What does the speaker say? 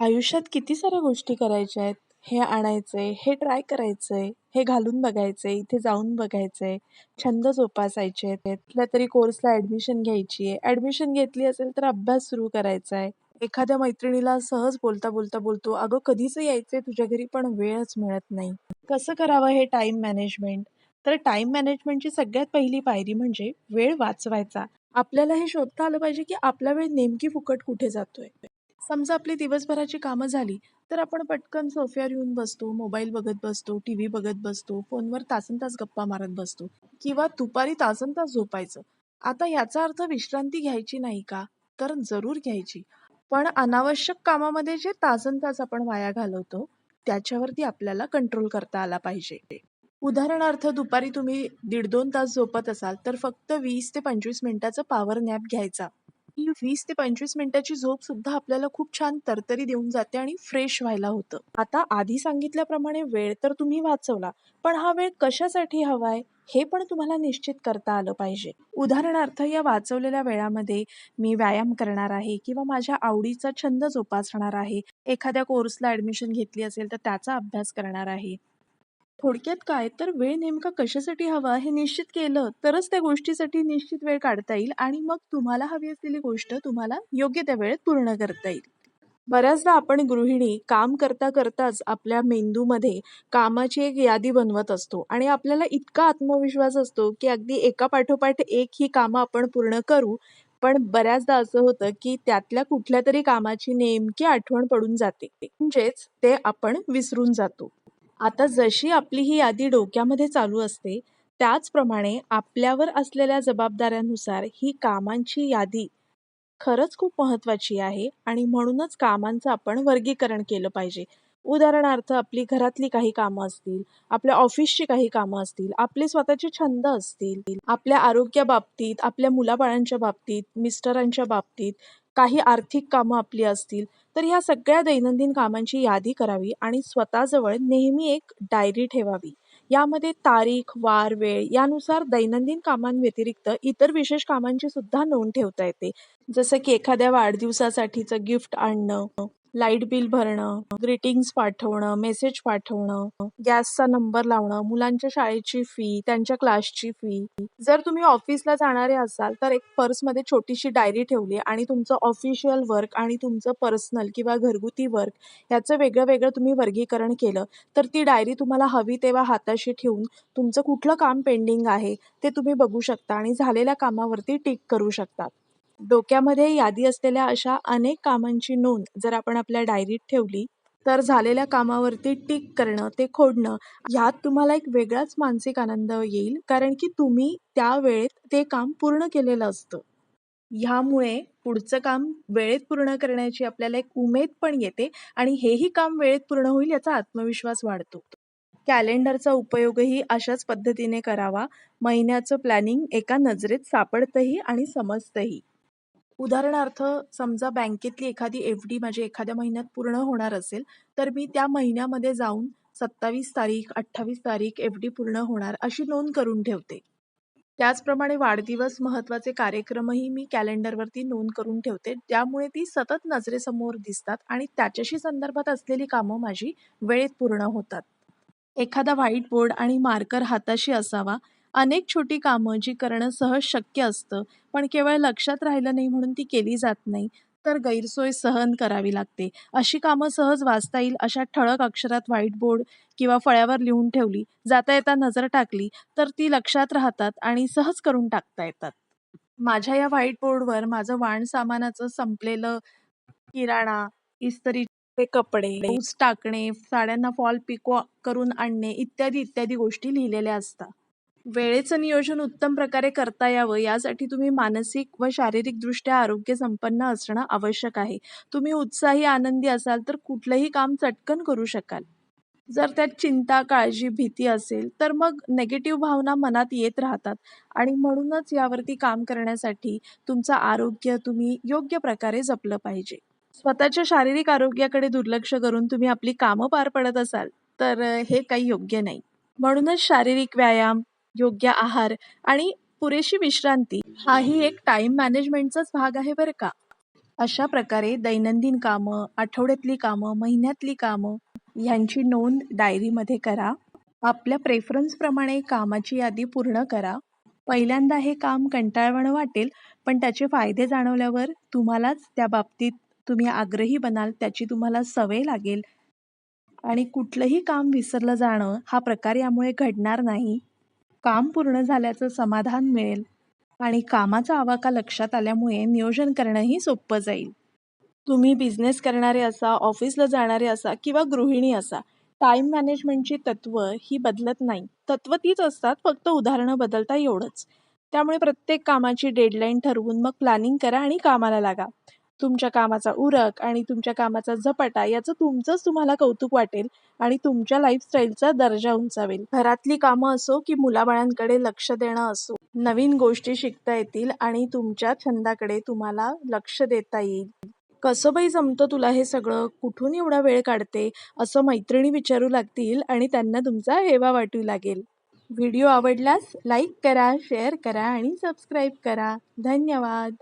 आयुष्यात किती साऱ्या गोष्टी करायच्या आहेत. हे आणायचंय, हे ट्राय करायचंय, हे घालून बघायचंय, इथे जाऊन बघायचंय, छंद जोपासायचे आहेत, कुठल्यातरी कोर्सला ॲडमिशन घ्यायची आहे. ॲडमिशन घेतली असेल तर अभ्यास सुरू करायचा आहे. एखाद्या मैत्रिणीला सहज बोलता, बोलता बोलतो, "अगं कधीच यायचंय तुझ्या घरी पण वेळच मिळत नाही." कसं करावं हे टाईम मॅनेजमेंट? तर टाईम मॅनेजमेंटची सगळ्यात पहिली पायरी म्हणजे वेळ वाचवायचा. आपल्याला हे शोधता आलं पाहिजे की आपला वेळ नेमकी फुकट कुठे जातोय. समजा आपली दिवसभराची कामं झाली, तर आपण पटकन सोफ्यावर येऊन बसतो, मोबाईल बघत बसतो, टीव्ही बघत बसतो, फोनवर तासनतास गप्पा मारत बसतो किंवा दुपारी तासनतास झोपायचं. आता याचा अर्थ विश्रांती घ्यायची नाही का? तर जरूर घ्यायची. पण अनावश्यक कामामध्ये जे तासनतास आपण वाया घालवतो, त्याच्यावरती आपल्याला कंट्रोल करता आला पाहिजे. उदाहरणार्थ दुपारी तुम्ही दीड दोन तास झोपत असाल, तर फक्त वीस ते 25 मिनिटाचा पॉवर नॅप घ्यायचा. ही 20 ते 25 मिनिटाची झोप सुद्धा आपल्याला खूप छान तरतरी देऊन जाते आणि फ्रेश व्हायला होतं. आता आधी सांगितल्याप्रमाणे वेळ तर तुम्ही वाचवला, पण हा वेळ कशासाठी हवाय हे पण तुम्हाला निश्चित करता आलं पाहिजे. उदाहरणार्थ या वाचवलेल्या वेळामध्ये मी व्यायाम करणार आहे किंवा माझ्या आवडीचा छंद जोपासणार आहे. एखाद्या कोर्सला ॲडमिशन घेतली असेल तर त्याचा अभ्यास करणार आहे. थोडक्यात काय तर वेळ नेमका कशासाठी हवा हे निश्चित केलं तरच त्या गोष्टीसाठी निश्चित वेळ काढता येईल आणि मग तुम्हाला हवी असलेली गोष्ट तुम्हाला योग्य त्या वेळेत पूर्ण करता येईल. बऱ्याचदा आपण गृहिणी काम करता करताच आपल्या मेंदूमध्ये कामाची एक यादी बनवत असतो आणि आपल्याला इतका आत्मविश्वास असतो की अगदी एका पाठोपाठ एक ही कामं आपण पूर्ण करू. पण बऱ्याचदा असं होतं की त्यातल्या कुठल्या तरी कामाची नेमकी आठवण पडून जाते. म्हणजेच ते आपण विसरून जातो. आता जशी आपली ही यादी डोक्यामध्ये चालू असते, त्याचप्रमाणे आपल्यावर असलेल्या जबाबदाऱ्यानुसार ही कामांची यादी खरंच खूप महत्त्वाची आहे आणि म्हणूनच कामांचं आपण वर्गीकरण केलं पाहिजे. उदाहरणार्थ आपली घरातली काही कामं असतील, आपल्या ऑफिसची काही कामं असतील, आपले स्वतःचे छंद असतील, आपल्या आरोग्याबाबतीत, आपल्या मुलाबाळांच्या बाबतीत, मिस्टरांच्या बाबतीत, काही आर्थिक कामं आपली असतील, तर ह्या सगळ्या दैनंदिन कामांची यादी करावी आणि स्वतःजवळ नेहमी एक डायरी ठेवावी. यामध्ये तारीख, वार, वेळ यानुसार दैनंदिन कामांव्यतिरिक्त इतर विशेष कामांची सुद्धा नोंद ठेवता येते. जसं की एखाद्या वाढदिवसासाठीचं गिफ्ट आणणं, लाइट बिल भरणं, ग्रीटिंग्स पाठवणं, मेसेज पाठवणं, गॅसचा नंबर लावणं, मुलांच्या शाळेची फी, त्यांच्या क्लासची फी. जर तुम्ही ऑफिसला जाणारे असाल तर एक पर्समध्ये छोटीशी डायरी ठेवली आणि तुमचं ऑफिशियल वर्क आणि तुमचं पर्सनल किंवा घरगुती वर्क याचं वेगळं-वेगळं तुम्ही वर्गीकरण केलं, तर ती डायरी तुम्हाला हवी तेव्हा हाताशी ठेवून तुमचं कुठलं काम पेंडिंग आहे ते तुम्ही बघू शकता आणि झालेल्या कामावरती टिक करू शकता. डोक्यामध्ये यादी असलेल्या अशा अनेक कामांची नोंद जर आपण आपल्या डायरीत ठेवली, तर झालेल्या कामावरती टिक करणं, ते खोडणं ह्यात तुम्हाला एक वेगळाच मानसिक आनंद येईल. कारण की तुम्ही त्या वेळेत ते काम पूर्ण केलेलं असतं. ह्यामुळे पुढचं काम वेळेत पूर्ण करण्याची आपल्याला एक उमेद पण येते आणि हेही काम वेळेत पूर्ण होईल याचा आत्मविश्वास वाढतो. कॅलेंडरचा उपयोगही अशाच पद्धतीने करावा. महिन्याचं प्लॅनिंग एका नजरेत सापडतंही आणि समजतंही. उदाहरणार्थ समजा बँकेतली एखादी एफ-डी माझी एखाद्या महिन्यात पूर्ण होणार असेल, तर मी त्या महिन्यामध्ये जाऊन 27 तारीख, 28 तारीख एफ-डी पूर्ण होणार अशी नोंद करून ठेवते. त्याचप्रमाणे वाढदिवस, महत्त्वाचे कार्यक्रमही मी कॅलेंडरवरती नोंद करून ठेवते. त्यामुळे ती सतत नजरेसमोर दिसतात आणि त्याच्याशी संदर्भात असलेली कामं माझी वेळेत पूर्ण होतात. एखादा व्हाईट बोर्ड आणि मार्कर हाताशी असावा. अनेक छोटी कामं जी करणं सहज शक्य असतं, पण केवळ लक्षात राहिलं नाही म्हणून ती केली जात नाही, तर गैरसोय सहन करावी लागते. अशी कामं सहज वाचता येईल अशा ठळक अक्षरात व्हाईट बोर्ड किंवा फळ्यावर लिहून ठेवली, जाता येता नजर टाकली, तर ती लक्षात राहतात आणि सहज करून टाकता येतात. माझ्या या व्हाईट बोर्डवर माझं वाण सामानाचं संपलेलं किराणा, इस्त्रीचे कपडे, टाकणे, साड्यांना फॉल पिको करून आणणे इत्यादी, इत्यादी गोष्टी लिहिलेल्या असतात. वेळेचं नियोजन उत्तम प्रकारे करता यावं यासाठी तुम्ही मानसिक व शारीरिकदृष्ट्या आरोग्यसंपन्न असणं आवश्यक आहे. तुम्ही उत्साही, आनंदी असाल तर कुठलंही काम चटकन करू शकाल. जर त्यात चिंता, काळजी, भीती असेल, तर मग निगेटिव्ह भावना मनात येत राहतात आणि म्हणूनच यावरती काम करण्यासाठी तुमचं आरोग्य तुम्ही योग्य प्रकारे जपलं पाहिजे. स्वतःच्या शारीरिक आरोग्याकडे दुर्लक्ष करून तुम्ही आपली कामं पार पडत असाल, तर हे काही योग्य नाही. म्हणूनच शारीरिक व्यायाम, योग्य आहार आणि पुरेशी विश्रांती हाही एक टाईम मॅनेजमेंटचाच भाग आहे बरं का. अशा प्रकारे दैनंदिन कामं आठवड्यातली कामं महिन्यातली कामं ह्यांची नोंद डायरीमध्ये करा. आपल्या प्रेफरन्सप्रमाणे कामाची यादी पूर्ण करा. पहिल्यांदा हे काम कंटाळवणं वाटेल पण त्याचे फायदे जाणवल्यावर तुम्हालाच त्या बाबतीत तुम्ही आग्रही बनाल त्याची तुम्हाला सवय लागेल. आणि कुठलंही काम विसरलं जाणं हा प्रकार यामुळे घडणार नाही. काम पूर्ण झाल्याचं समाधान मिळेल आणि कामाचा आवाका लक्षात आल्यामुळे नियोजन करणंही सोपं जाईल. तुम्ही बिझनेस करणारे असा ऑफिसला जाणारे असा किंवा गृहिणी असा टाईम मॅनेजमेंटची तत्त्व ही बदलत नाही. तत्त्व तीच असतात फक्त उदाहरणं बदलता एवढंच. त्यामुळे प्रत्येक कामाची डेडलाईन ठरवून मग प्लॅनिंग करा आणि कामाला लागा. तुमच्या कामाचा उरक आणि तुमच्या कामाचा झपाटा याचं तुमचंच तुम्हाला कौतुक वाटेल आणि तुमच्या लाईफस्टाईलचा दर्जा उंचावेल. घरातली कामं असो की मुलाबाळांकडे लक्ष देणं असो नवीन गोष्टी शिकता येतील आणि तुमच्या छंदाकडे तुम्हाला लक्ष देता येईल. कसं बाई जमतं तुला हे सगळं? कुठून एवढा वेळ काढते? असं मैत्रिणी विचारू लागतील आणि त्यांना तुमचा हेवा वाटू लागेल. व्हिडिओ आवडल्यास लाईक करा शेअर करा आणि सबस्क्राईब करा. धन्यवाद!